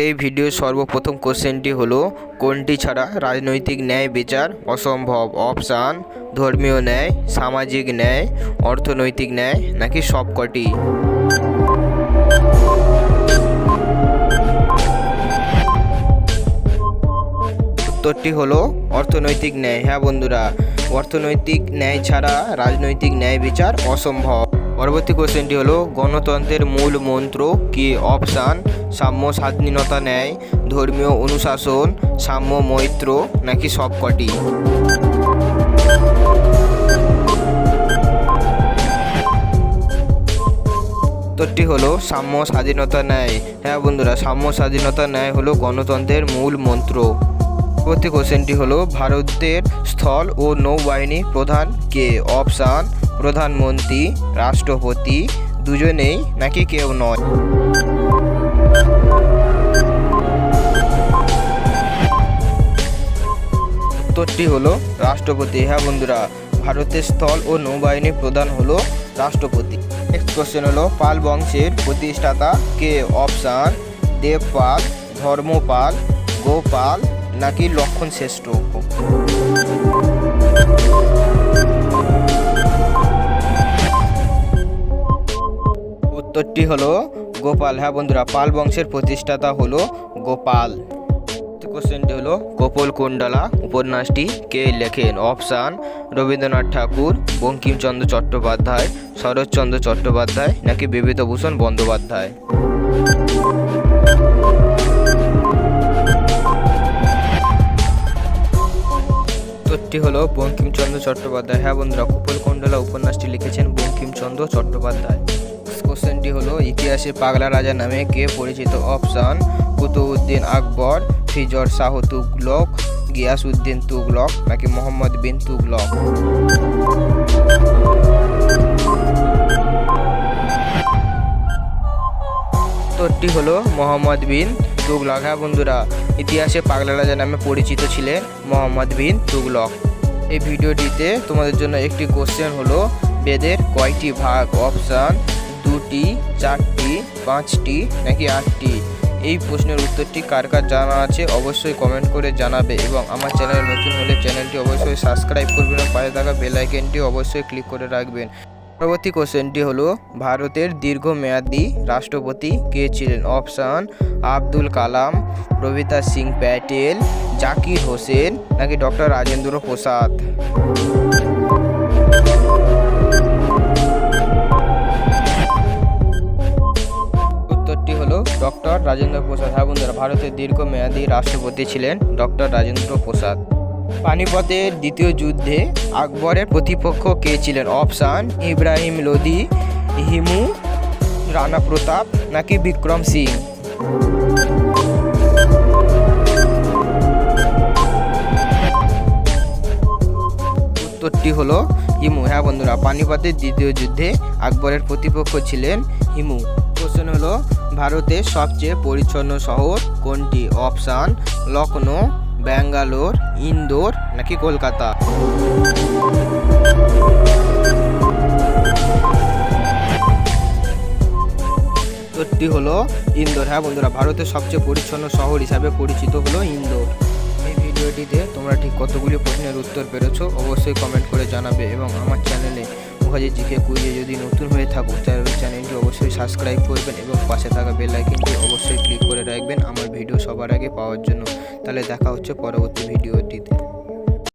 এই ভিডিও সর্বপ্রথম কোশ্চেনটি হলো, কোনটি ছাড়া রাজনৈতিক ন্যায় বিচার অসম্ভব? অপশান, ধর্মীয় ন্যায়, সামাজিক ন্যায়, অর্থনৈতিক ন্যায়, নাকি সবকটি? উত্তরটি হলো, অর্থনৈতিক ন্যায়। হ্যাঁ বন্ধুরা, অর্থনৈতিক ন্যায় ছাড়া রাজনৈতিক ন্যায় বিচার অসম্ভব। পরবর্তী কোশ্চেনটি হলো, গণতন্ত্রের মূল মন্ত্র কি? অপশান সাম্য স্বাধীনতা ন্যায়, ধর্মীয় অনুশাসন, সাম্য মৈত্র, নাকি সবকটি? উত্তরটি হলো, সাম্য স্বাধীনতা ন্যায়। হ্যাঁ বন্ধুরা, সাম্য স্বাধীনতা ন্যায় হলো গণতন্ত্রের মূল মন্ত্র। পরবর্তী কোশ্চেনটি হলো, ভারতের স্থল ও নৌবাহিনী প্রধান কে? অপশান প্রধানমন্ত্রী, রাষ্ট্রপতি দুজনেই নাকি কেউ নয়। উত্তরটি হলো রাষ্ট্রপতি। হ্যাঁ বন্ধুরা, ভারতের স্থল ও নৌবাহিনী প্রধান হলো রাষ্ট্রপতি। নেক্সট কোশ্চেন হলো, পাল বংশের প্রতিষ্ঠাতা কে? অপশান, দেবপাল, ধর্মপাল, গোপাল নাকি লক্ষণ শ্রেষ্ঠ? উত্তরটি হলো গোপাল। হ্যাঁ বন্ধুরা, পাল বংশের প্রতিষ্ঠাতা হলো গোপাল। কোশ্চেনটি হলো কপল কুণ্ডলা উপন্যাসটি কে লেখেন? অপশান, রবীন্দ্রনাথ ঠাকুর, বঙ্কিমচন্দ্র চট্টোপাধ্যায়, শরৎচন্দ্র চট্টোপাধ্যায় নাকি বিভূতিভূষণ বন্দ্যোপাধ্যায়? উত্তরটি হলো, বঙ্কিমচন্দ্র চট্টোপাধ্যায়। হ্যাঁ বন্ধুরা কুপল কুণ্ডলা উপন্যাসটি লিখেছেন বঙ্কিমচন্দ্র চট্টোপাধ্যায়। কোশ্চেনটি হলো ইতিহাসে পাগলা রাজা নামে কে পরিচিত? অপশান, কুতুবউদ্দিন আকবর, ফিজর শাহ তুগলক, গিয়াসউদ্দিন তুগলক নাকি মোহাম্মদ বিন তুগলক? উত্তরটি হলো মোহাম্মদ বিন তুগলক। হ্যাঁ বন্ধুরা, ইতিহাসে পাগলা রাজা নামে পরিচিত ছিলেন মোহাম্মদ বিন তুগলক। এই ভিডিওটিতে তোমাদের জন্য একটি কোশ্চেন হলো, বেদের কয়টি ভাগ? অপশান দুটি, চারটি, পাঁচটি, নাকি আটটি? এই প্রশ্নের উত্তরটি কার কার জানা আছে অবশ্যই কমেন্ট করে জানাবে এবং আমার চ্যানেল নতুন হলে চ্যানেলটি অবশ্যই সাবস্ক্রাইব করবেন পাশে থাকা বেল আইকনটি অবশ্যই ক্লিক করে রাখবেন। পরবর্তী কোশ্চেনটি হলো, ভারতের দীর্ঘমেয়াদী রাষ্ট্রপতি কে ছিলেন? অপশান আব্দুল কালাম প্রবিতা সিং প্যাটেল, জাকির হোসেন, নাকি ডক্টর রাজেন্দ্র প্রসাদ? ডক্টর রাজেন্দ্র প্রসাদ হ্যাঁ বন্ধুরা ভারতের দীর্ঘমেয়াদী রাষ্ট্রপতি ছিলেন ডক্টর রাজেন্দ্র প্রসাদ। পানিপথের দ্বিতীয় যুদ্ধে আকবরের প্রতিপক্ষ কে ছিলেন? অপশান, ইব্রাহিম লোদি হিমু, রানা প্রতাপ নাকি বিক্রম সিং? উত্তরটি হলো হিমু। হ্যাঁ বন্ধুরা, পানিপথের দ্বিতীয় যুদ্ধে আকবরের প্রতিপক্ষ ছিলেন হিমু। কোশ্চেন হলো, ভারতের সবচেয়ে পরিচ্ছন্ন শহর কোনটি? অপশান লখনৌ ব্যাঙ্গালোর, ইন্দোর নাকি কলকাতা? উত্তরটি হলো ইন্দোর। হ্যাঁ বন্ধুরা, ভারতের সবচেয়ে পরিচ্ছন্ন শহর হিসাবে পরিচিত হলো ইন্দোর। এই ভিডিওটিতে তোমরা ঠিক কতগুলি প্রশ্নের উত্তর পেরেছ অবশ্যই কমেন্ট করে জানাবে এবং আমার চ্যানেলে মুখার্জি জিকে কুইজে যদি নতুন হয়ে থাকো, তাহলে চ্যানেলটি অবশ্যই সাবস্ক্রাইব করবেন এবং পাশে থাকা বেল আইকনটি অবশ্যই ক্লিক করে রাখবেন। আমার ভিডিও সবার আগে পাওয়ার জন্য। তাহলে দেখা হচ্ছে পরবর্তী ভিডিওটিতে।